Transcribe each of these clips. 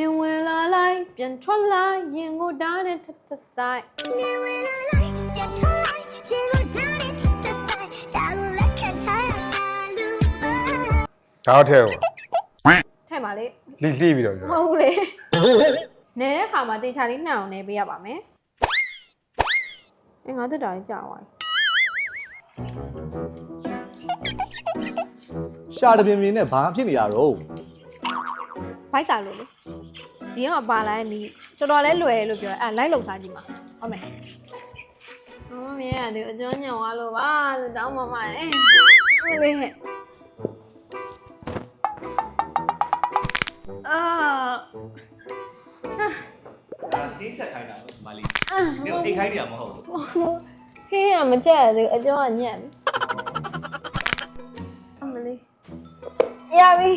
မြင်ဝင်လာလိုက်ပြန်ထွက်လာရင်ကိုဓာတ်နဲ့ထထဆိုင်ဒါတော့ထဲတော့ထဲမှာလေလှိလှိပြီးတော့ပြောမဟုတ်ဘူးလေနေတဲ့ခါမှာတေချာလေးနှောင်နေပေးရပါမယ်အဲငါတက်တာကြီးကြာသွားပြီရှာတပြင်းပြင်းနဲ့ဘာဖြစ်နေရတော့ဘိုက်ကလို့လေ ဒီကပါလာတဲ့နီးတော်တော်လေးလွယ်လို့ပြောတယ်အဲလိုက်လုံစားကြည့်ပါဟုတ်မယ်မမမြင်ရတယ်အကျော်ညံသွားလို့ပါလို့တောင်းမမနဲ့ဟုတ်လေဟဲ့အာတင်းချက်ခိုင်းတာလို့မလေးဒီတော့အိတ်ခိုင်းနေရမဟုတ်ဘူးခေးရမချက်ရတယ်အကျော်ကညံ့အမလေးရပြီ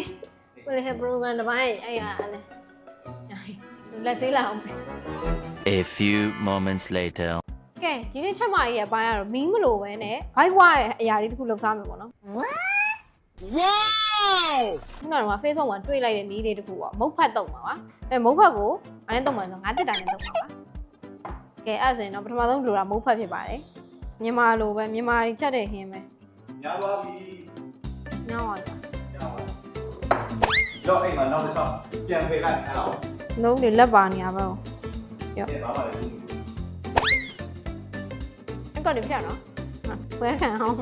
ဘယ်လဲ program တစ်ပိုင်းအဲ့ရအဲ့ လက်သေးလာအောင် A few moments later. ကဲဒီနေ့ချက်မကြီးရဲ့အပိုင်းကတော့မီးမလို့ပဲနဲ့ဘိုက်ဝါရဲ့အရာလေးတစ်ခုလောက်စားမယ်ပေါ့နော်ဝေါခုနက Facebook မှာတွေ့လိုက်တဲ့နည်းလေးတစ်ခုပေါ့မုတ်ဖတ်တော့မှာပါအဲမုတ်ဖတ်ကိုအားနဲ့တော့မှာဆိုငါတက်တာနဲ့တော့မှာပါကဲအဲ့ဒါဆိုရင်တော့ပထမဆုံးလိုတာမုတ်ဖတ်ဖြစ်ပါတယ်မြန်မာလိုပဲမြန်မာတွေချက်တဲ့ဟင်းပဲညာသွားပြီညောင်းပါတော့ညာပါရောအိမ်မှာနောက်တစ်ချောင်းပြန်ဖယ်လိုက်အဲ့ဒါ ကိုလုံးတွေလက်ပါနေရပါဘူးပြန်သွားပါလေအဲ့တော့ဒီဖြတ်နော်ဟာဝဲခံအောင်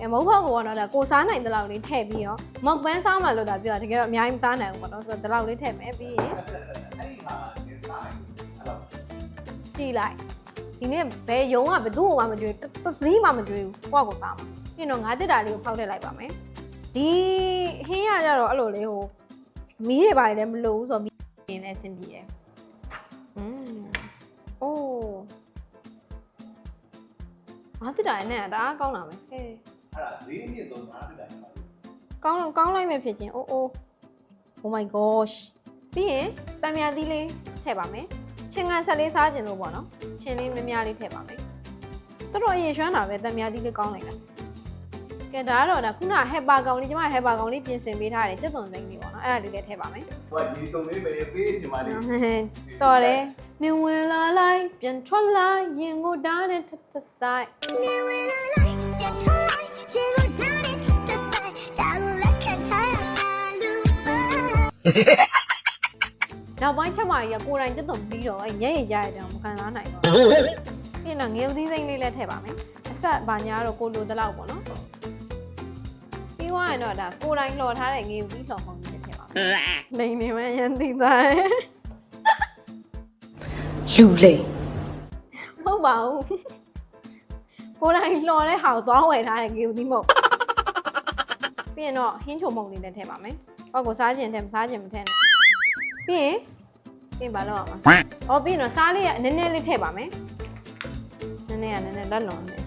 အဲမုတ်ဖတ်ကိုကတော့ဒါကိုစားနိုင်တဲ့လောက်လေးထည့်ပြီးတော့မောက်ပန်းစားမှလို့ဒါပြောတာတကယ်တော့အများကြီးမစားနိုင်ဘူးပေါ့နော်ဆိုတော့ဒီလောက်လေးထည့်မယ်ပြီးရင်အဲ့ဒီမှာနေစားအဲ့တော့ကြည့်လိုက်ဒီနေ့ဘယ်ယုံကဘယ်သူ့မှမကြွေးတသီးမှမကြွေးဘူးကိုယ့်ကိုစားမှာပြီးတော့ငါးတစ်တာလေးကိုဖောက်ထည့်လိုက်ပါမယ်ဒီဟင်းရကြတော့အဲ့လိုလေးဟို မီးတွေပါတယ်လည်းမလို့ဘူးဆိုတော့မီးရင်လည်းအဆင်ပြေတယ်อืมအိုးငါးတစ်တာနဲ့တအားကောင်းလာမယ်ဟဲ့အဲ့ဒါဈေးမြင့်ဆုံးငါးတက်တယ်မှာကောင်းကောင်းလိုက်မယ်ဖြစ်ချင်းအိုးအိုး Oh my gosh ပြီးရင်တံမြာသီးလေးထည့်ပါမယ်ချင်းကန်ဆက်လေးစားခြင်းလို့ပေါ့နော်ချင်းလေးများများလေးထည့်ပါမယ်တော်တော်ရေရွှမ်းတာပဲတံမြာသီးလေးကောင်းလိုက်တာ ကဲဒါကတော့ဒါခုနဟက်ပါကောင်လေးကျမဟက်ပါကောင်လေးပြင်ဆင်ပေးထားတယ်စက်သွန်သိန်းလေးပေါ့နော်အဲ့ဒါလေးလည်းထည့်ပါမယ်ဟိုကရေတုံလေးပဲပေးဒီမှာလေးတော်တယ်မြင်ဝင်လာလိုက်ပြန်ထွက်လာရင်ကိုဓာတ်နဲ့ထထဆိုင်နောက်ပိုင်းချက်မကြီးကကိုယ်တိုင်စက်သွန်ပြီးတော့အဲ့ညရရရတဲ့မခံစားနိုင်တော့ဘူးပြီးတော့ငယ်ဦးသီးစိမ့်လေးလည်းထည့်ပါမယ်အဆက်ဘာညာတော့ကိုလိုတလောက်ပေါ့နော် ပြီးသွားရင်တော့ဒါကိုယ်တိုင်လှော်ထားတဲ့ငယ်ဦးသီးလှော်ပုံလေးထည့်ပါမယ်လိန်နေမှရန်သိသားတယ်လူလိမ်မဟုတ်ပါဘူးကိုယ်တိုင်လှော်တဲ့ဟာကိုသွားဝယ်ထားတဲ့ငေဦးသီးမဟုတ်ပြီးရင်တော့ဟင်းချုံမုံလေးလည်းထည့်ပါမယ်ဟောကိုစားခြင်းထည့်မစားခြင်းမထည့်နဲ့ပြီးရင်ပြီးရင်ဘာလုပ်အောင်လဲအော်ပြီးရင်တော့စားလေးကနည်းနည်းလေးထည့်ပါမယ်နည်းနည်းကနည်းနည်းလက်လွန်နေ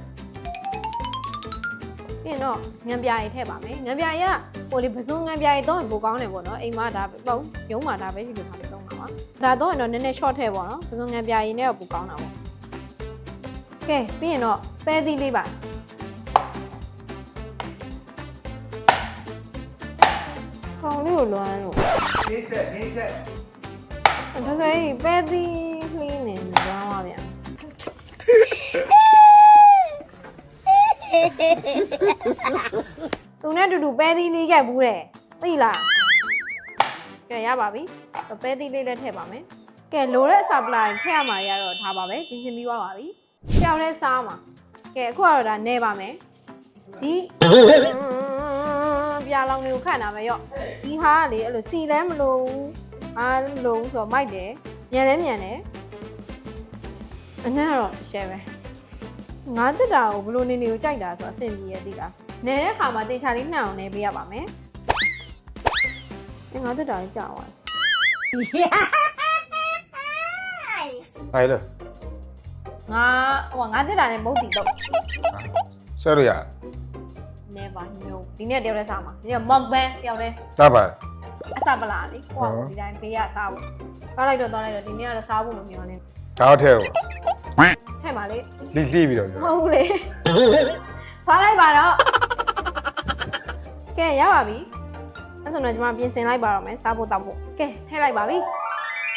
ပြီးရင်တော့ငံပြာရီထည့်ပါမယ်ငံပြာရီကဟိုလေပစုံငံပြာရီတော့ပိုကောင်းတယ်ပေါ့နော်အိမ်မှာဒါပေါ့ရုံးမှာဒါပဲရှိလို့ခါလေးသုံးတာပါဒါတော့ရင်တော့နည်းနည်း short ထည့်ပေါ့နော်ပစုံငံပြာရီနဲ့တော့ပိုကောင်းတာပေါ့ကဲပြီးရင်တော့ပဲသီးလေးပါကောင်းလေးကိုလွမ်းလို့ခင်းချက်ခင်းချက်တကယ်ကြီးပဲသီး ပဲသီးလေးခဲ့ဘူးတဲ့သိလားကဲရပါပြီပဲသီးလေးလည်းထည့်ပါမယ်ကဲလိုတဲ့အစာပလာရင်ထည့်ရမှာတွေကတော့ဒါပါပဲပြင်ဆင်ပြီးသွားပါပြီကြောက်တဲ့စားမှာကဲအခုကတော့ဒါနေပါမယ်ဒီပြာလောင်တွေကိုခတ်နာမယ်ရော့ဒီဟာကလေအဲ့လိုစီလည်းမလို့ဘူးအားမလို့ဘူးဆိုတော့မိုက်တယ်ညံလည်းညံတယ်အနက်ကတော့ရှယ်ပဲငါတက်တာကိုဘလို့နေနေကိုကြိုက်တာဆိုတော့အဆင်ပြေရသေးတာ နေတဲ့ခါမှာတေချာလေးနှောင်နေပေးရပါမယ်ငါတက်တာကြီးကြောက်သွားဟိုင်လေငါဟိုငါတက်တာနဲ့မုတ်တီတော့ ဆွဲလို့ရ never no ဒီနေ့တယောက်တည်းစားမှာဒီနေ့မောက်ဘန်တယောက်တည်းတတ်ပါအစာပလာလေဟိုကဒီတိုင်းဘေးကစားဖို့သွားလိုက်တော့သွားလိုက်တော့ဒီနေ့ကတော့စားဖို့မမျှော်နဲ့ဒါတော့ထဲတော့ထဲမှာလေလှိလှိပြီးတော့ပြောမဟုတ်ဘူးလေသွားလိုက်ပါတော့ ကဲရပါပြီအဲ့ဆိုတော့ကျွန်မပြင်ဆင်လိုက်ပါတော့မယ်စားဖို့တောက်ဖို့ကဲထည့်လိုက်ပါပြီ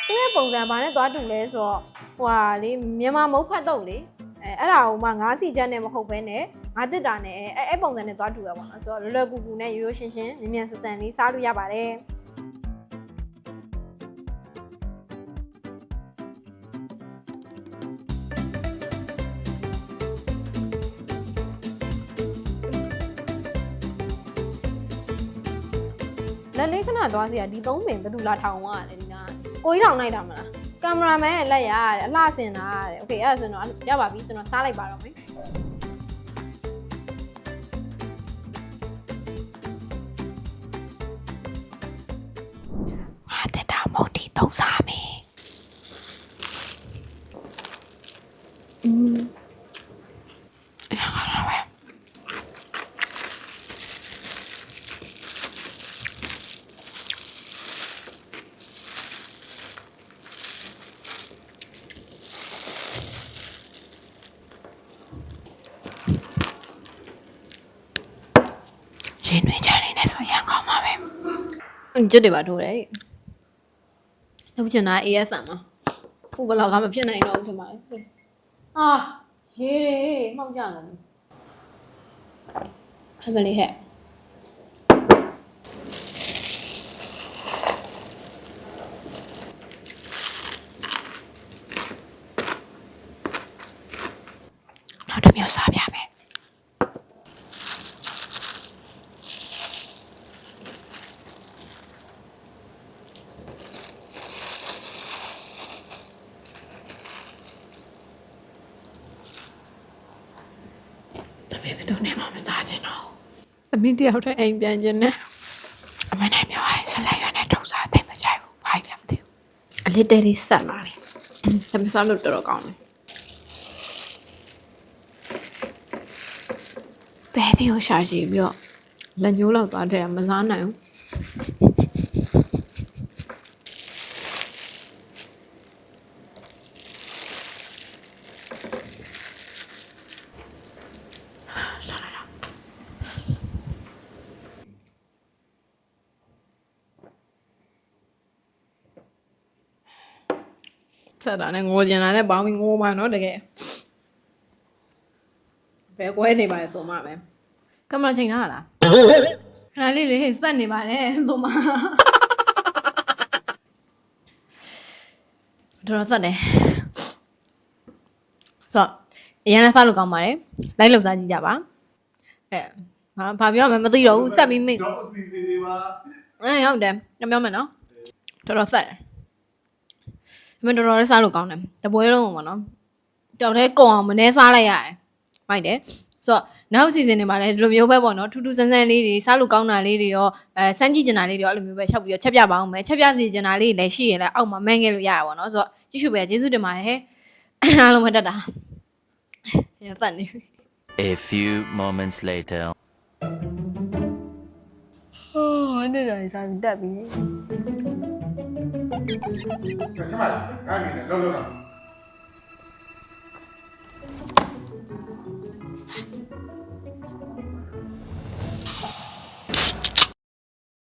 သူ့ရဲ့ပုံစံဘာနဲ့သွားတူလဲဆိုတော့ဟိုဟာလေမြန်မာမုတ်ဖတ်တော့လေအဲအဲ့ဒါဟိုမှငါးစီချက်နဲ့မဟုတ်ဘဲနဲ့ငါးတစ်တာနဲ့အဲအဲ့ပုံစံနဲ့သွားတူရပါတော့ဆိုတော့လွယ်လွယ်ကူကူနဲ့ရိုးရိုးရှင်းရှင်းမြင်မြန်ဆန်ဆန်လေးစားလို့ရပါတယ် လက်လေးခဏသွားစီရဒီသုံးပင်ဘယ်သူလာထောင်သွားတယ်ဒီနာကိုကြီးထောင်လိုက်တာမလားကင်မရာမန်ရဲ့လက်ရရတယ်အလှဆင်တာရတယ်โอเคအဲ့ဒါဆိုတော့ရပါပြီကျွန်တော်စားလိုက်ပါတော့မယ်ဟာတက်တာမုတ်တီသုံးစား ကျွတ်တွေပါထိုးတယ်။လုပ်ချင်တာ ASM မှာဖူဘလောက်ကမဖြစ်နိုင်တော့ဘူးထင်ပါလေ။အာရေးတယ်မှောက်ကြတယ်။အမလေးဟဲ့နောက်တစ်မျိုးစားပြ ပည့်ဘယ်သူနဲ့မှမစားချင်တော့ဘူးအမိတယောက်တည်းအိမ်ပြန်ခြင်းနဲ့အမနဲ့ပြောရင်ဆက်လက်ရွက်နဲ့ထုံစားသိမကြိုက်ဘူးဘာလဲမသိဘူးအလစ်တဲလေးဆက်လာတယ်တမစားလို့တော်တော်ကောင်းတယ်ဘယ်ဒီကိုရှာကြည့်ပြီးတော့လက်ညှိုးလောက်သွားတဲ့မစားနိုင်ဘူး ဆက်တာနဲ့ငိုကျင်တာနဲ့ပေါင်းပြီးငိုမှာနော်တကယ်ဘယ်ကွဲနေပါလဲဆိုမှပဲကင်မရာချိန်ထားလားခဏလေးလေးစက်နေပါတယ်ဆိုမှတော်တော်သက်တယ်ဆိုတော့အရင်လည်းဖတ်လို့ကောင်းပါတယ်လိုက်လောက်စားကြည့်ကြပါအဲဘာဘာပြောမှမသိတော့ဘူးဆက်ပြီးမိတ်တော့အစီအစဉ်တွေပါအဲဟုတ်တယ်ညပြောမယ်နော်တော်တော်ဆက်တယ်အ မတော်တော်လေးစားလို့ကောင်းတယ်တပွဲလုံးပေါ့နော်တော်တဲ့ကုံအောင်မနှဲစားလိုက်ရတယ်မိုက်တယ်ဆိုတော့နောက်စီစဉ်တွေမှာလည်းဒီလိုမျိုးပဲပေါ့နော်ထူးထူးဆန်းဆန်းလေးတွေစားလို့ကောင်းတာလေးတွေရောအဲစမ်းကြည့်ကျင်တာလေးတွေရောအဲ့လိုမျိုးပဲချက်ပြီးတော့ချက်ပြပါအောင်မယ်ချက်ပြစီကျင်တာလေးတွေလည်းရှိရင်လည်းအောက်မှာမန်းခဲ့လို့ရရပါတော့ဆိုတော့ကြည့်ရှုပဲကျေးဇူးတင်ပါတယ်ဟဲ့အားလုံးမတက်တာရသက်နေပြီ A few moments later. ဟိုးနေ့တိုင်းစားပြီးတက်ပြီ ကျမငါ့အနေနဲ့လုံးလုံးတော့